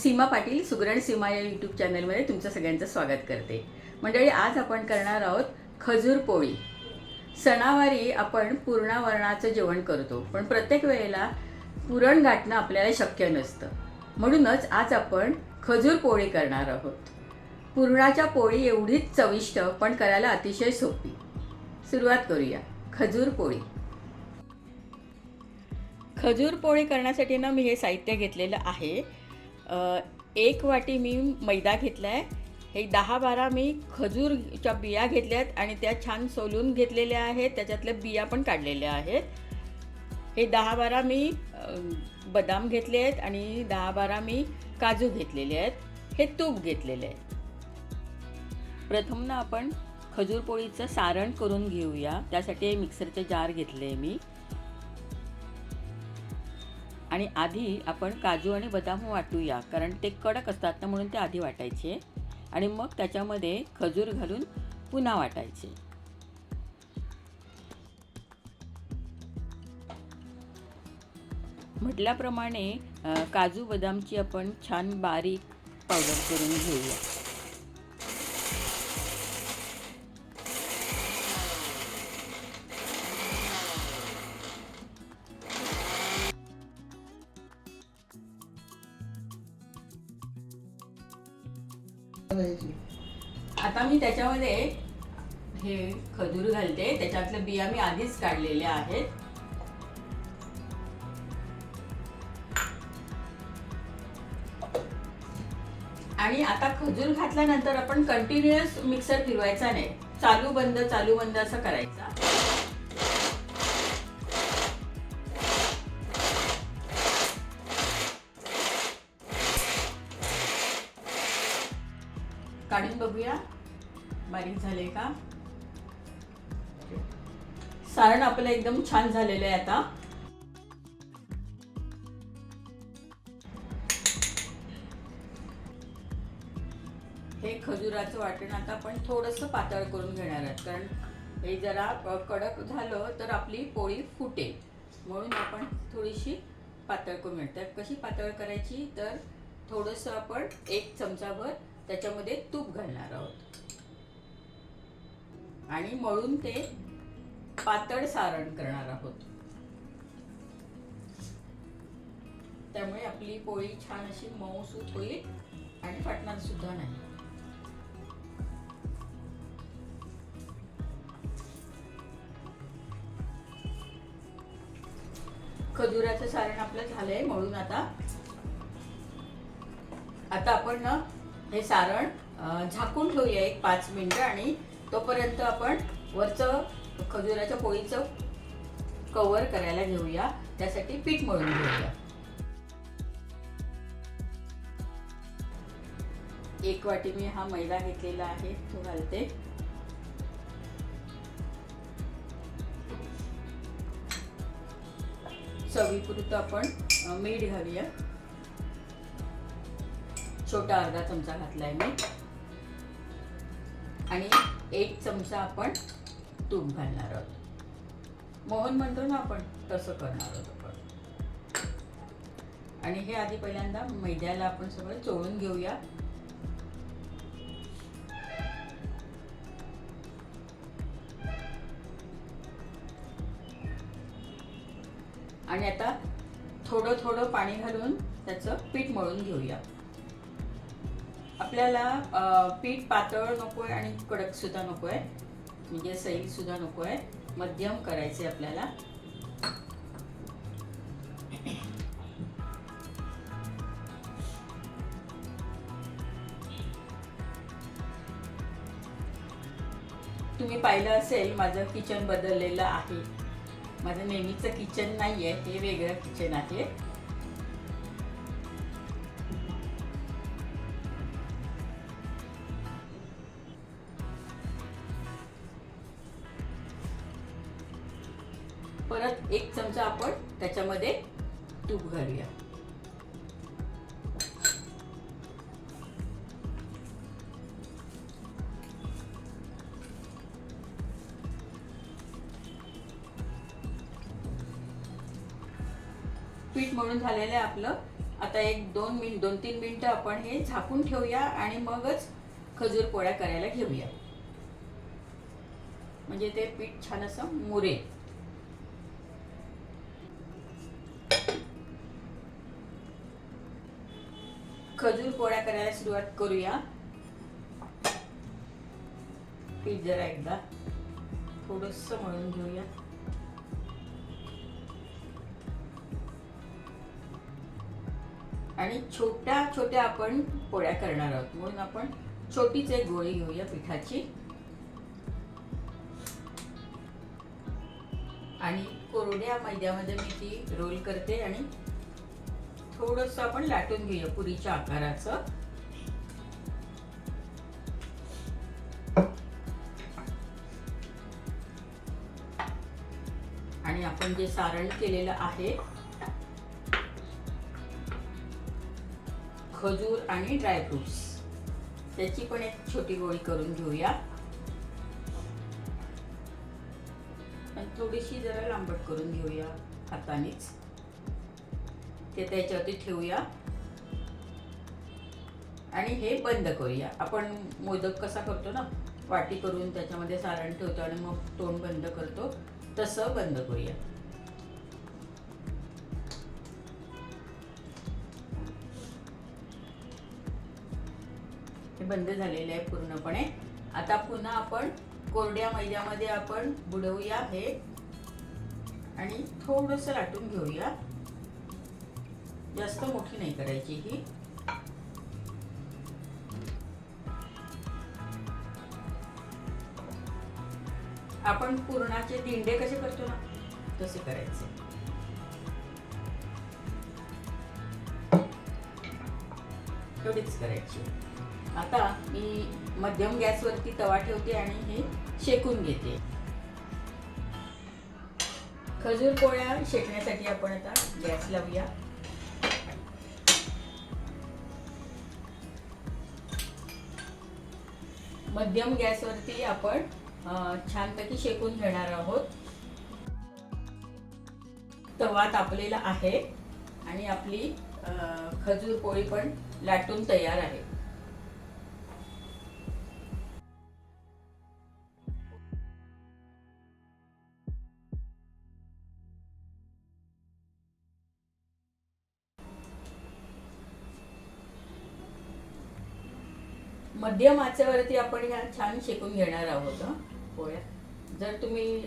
सीमा पाटील सुगरण सीमा या यूट्यूब चॅनलमध्ये तुमचं सगळ्यांचं स्वागत करते. मंडळी आज आपण करणार आहोत खजूर पोळी. सणावारी आपण पूर्णावरणाचं जेवण करतो पण प्रत्येक वेळेला पुरण गाठणं आपल्याला शक्य नसतं. म्हणूनच आज आपण खजूर पोळी करणार आहोत. पुरणाच्या पोळी एवढीच चविष्ट पण करायला अतिशय सोपी. सुरुवात करूया. खजूर पोळी. खजूर पोळी करण्यासाठी ना मी हे साहित्य घेतलेलं आहे. एक वाटी मी मैदा घेतला आहे हे दहा बारा मी खजूरच्या बिया घेतल्या आहेत आणि त्या छान सोलून घेतलेल्या आहेत. त्याच्यातल्या बिया पण काढलेल्या आहेत. हे दहा बारा मी बदाम घेतले आहेत आणि दहा बारा मी काजू घेतलेले आहेत. हे तूप घेतलेले आहे प्रथम ना आपण खजूर पोळीचं सारण करून घेऊया. त्यासाठी मिक्सरचे जार घेतले मी. आणि आधी आपण काजू आणि बदाम वाटूया कारण ते कडक असतात ना म्हणून ते आधी वाटायचे. आणि मग त्याच्यामध्ये खजूर घालून पुन्हा वाटायचे. म्हटल्याप्रमाणे काजू बदामची आपण छान बारीक पावडर करून घेऊया. आता मी त्याच्यामध्ये हे खजूर घालते. त्याच्यातल्या बिया मी आधीच काढलेल्या आहेत. आणि आता खजूर घातल्यानंतर आपण कंटिन्युअस मिक्सर फिरवायचा नाही. चालू बंद चालू बंद असं करायचा. बारीक झाले का? सारण आपलं एकदम छान झालेलं आहे आता. हे खजुराचं वाटण आता आपण थोडंसं पातळ करून घेणार आहोत. कारण हे जरा कडक झालं तर आपली पोळी फुटेल. म्हणून आपण थोडीशी पातळ करून घेणार. कशी पातळ करायची? तर थोडंसं आपण एक चमचाभर त्याच्यामध्ये तूप घालणार आहोत. आणि मळून ते पातळ सारण करणार आहोत. त्यामुळे आपली पोळी छान अशी मऊ मऊसूत होईल आणि फाटणार सुद्धा नाही. खजुराचं सारण आपलं झालंय मळून आता. आता आपण ना हे सारण झाकून ठेवूया एक पाच मिनिटं आणि तोपर्यंत आपण वरचं खजुराच्या पोळीचं कवर करायला घेऊया. त्यासाठी पीठ मळून घेऊया. एक वाटी मी हा मैदा घेतलेला आहे. तो घालते. चवीपुरतं आपण मीठ घालूया. छोटा अर्धा चमचा घातलाय मी. आणि एक चमचा आपण तूप घालणार आहोत. मोहन म्हणतो ना आपण तसं करणार आहोत आपण. आणि हे आधी पहिल्यांदा मैद्याला आपण सगळं चोळून घेऊया. आणि आता थोडं थोडं पाणी घालून त्याचं पीठ मळून घेऊया. आपल्याला पीठ पातळ नको आहे आणि कडक सुद्धा नको आहे म्हणजे सैल सुद्धा नको आहे मध्यम करायचे आपल्याला. तुम्ही पाहिलं असेल माझं किचन बदललेलं आहे. माझं नेहमीचं किचन नाही आहे हे वेगळं किचन आहे. पीठ म्हणून झालेलं आहे आपलं. आता एक दोन मिनिट दोन तीन मिनटं आपण हे झाकून ठेवूया आणि मगच खजूर पोळ्या करायला घेऊया. म्हणजे ते पीठ छान असं मुरेल. खजूर पोळ्या करायला सुरुवात करूया. पीठ जरा एकदा थोडस मळून घेऊया. आणि छोट्या छोट्या आपण पोळ्या करणार आहोत. म्हणून आपण छोटीच एक गोळी घेऊया पिठाची. आणि कोरड्या मैद्यामध्ये मी ती रोल करते आणि थोडस आपण लाटून घेऊया पुरीच्या आकाराचं. आणि आपण जे सारण केलेलं आहे खजूर आणि ड्रायफ्रुट्स त्याची पण एक छोटी गोळी करून घेऊया. आणि थोडीशी जरा लांबट करून घेऊया हातानेच. ते त्याच्यावरती ठेवूया. आणि हे बंद करूया. आपण मोदक कसा करतो ना वाटी करून त्याच्यामध्ये सारण ठेवतो आणि मग तोंड बंद करतो तसं बंद करूया. बंद झालेले आहे पूर्णपणे. आता पुन्हा आपण कोरड्या मैद्यामध्ये आपण बुडवूया हे. आणि थोडस लाटून घेऊया. जास्त मोठी नाही करायची ही. आपण पुरणाचे दिंडे कसे करतो ना तसे करायचे. एवढीच करायची. आता मी मध्यम गॅसवरती तवा ठेवते आणि हे शेकून घेते. खजूर पोळ्या शेकण्यासाठी आपण आता गॅस लावूया. मध्यम गॅसवरती आपण छानपैकी शेकून घेणार आहोत. तवा तापलेला आहे आणि आपली खजूर पोळी पण लाटून तयार आहे. मध्यम आचेवरती आपण ह्या छान शेकून घेणार आहोत पोळ्या. जर तुम्ही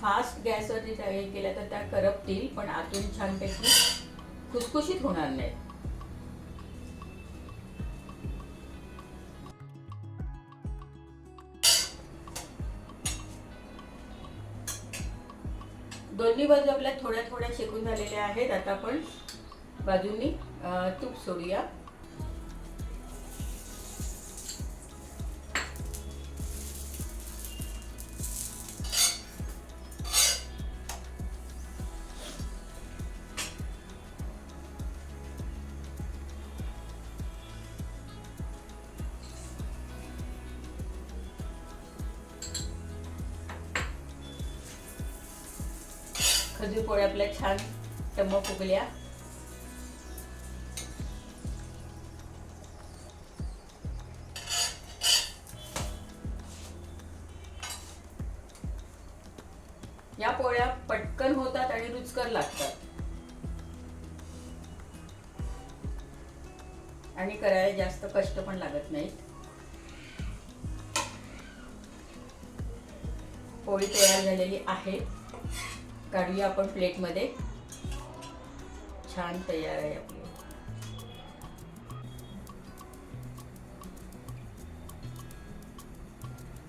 फास्ट गॅसवरती त्या हे केल्या तर त्या करपतील पण आतून छानपैकी खुसखुशीत होणार नाही दोन्ही बाजू आपल्या थोड्या थोड्या शेकून झालेल्या आहेत. आता आपण बाजूनी तूप सोडूया. खजूर पोळ्या आपल्या छान टम्म फुगल्या या पोळ्या पटकन होतात आणि रुचकर लागतात. आणि करायला जास्त कष्ट पण लागत नाहीत. पोळी तयार झालेली आहे. काढूया आपण प्लेटमध्ये. छान तयार आहे आपली.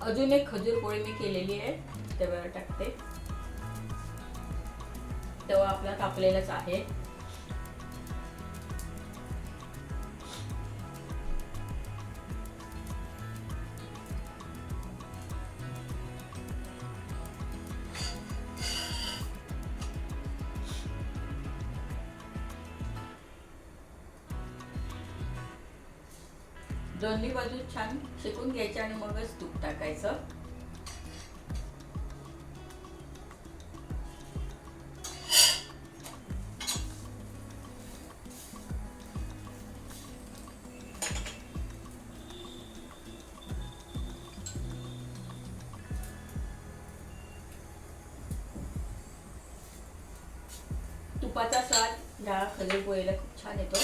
अजून एक खजूर पोळी मी केलेली आहे तव्यावर टाकते. तवा आपला कापलेलाच आहे. दोन्ही बाजू छान शेकून घ्यायचे आणि मगच तूप टाकायचं. तुपाचा स्वाद या खजूर पोळीला खूप छान येतो.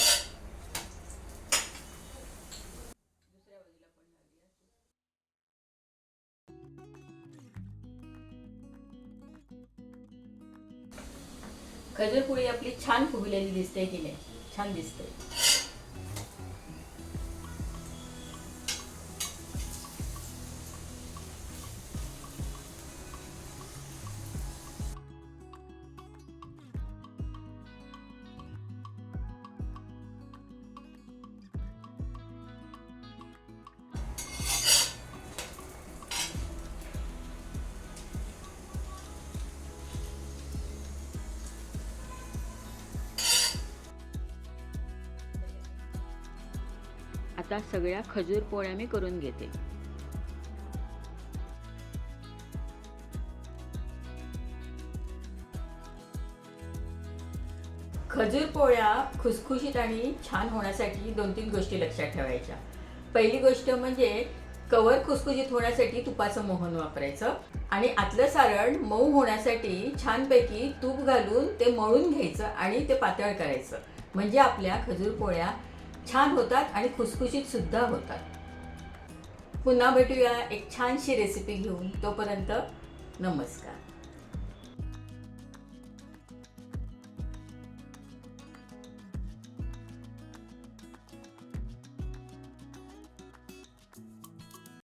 खजूर आपली छान फुगलेली दिसते की नाही? छान दिसते. आता सगळ्या खजूर पोळ्या मी करून घेते. खजूर पोळ्या खुसखुशीत आणि छान होण्यासाठी दोन तीन गोष्टी लक्षात ठेवायच्या. पहिली गोष्ट म्हणजे कवर खुसखुशीत होण्यासाठी तुपाचं मोहन वापरायचं आणि आतलं सारण मऊ होण्यासाठी छानपैकी तूप घालून ते मळून घ्यायचं आणि ते पातळ करायचं. म्हणजे आपल्या खजूर पोळ्या छान होतात आणि खुसखुशीत सुद्धा होतात. पुन्हा भेटूया एक छानशी रेसिपी घेऊन. तोपर्यंत नमस्कार.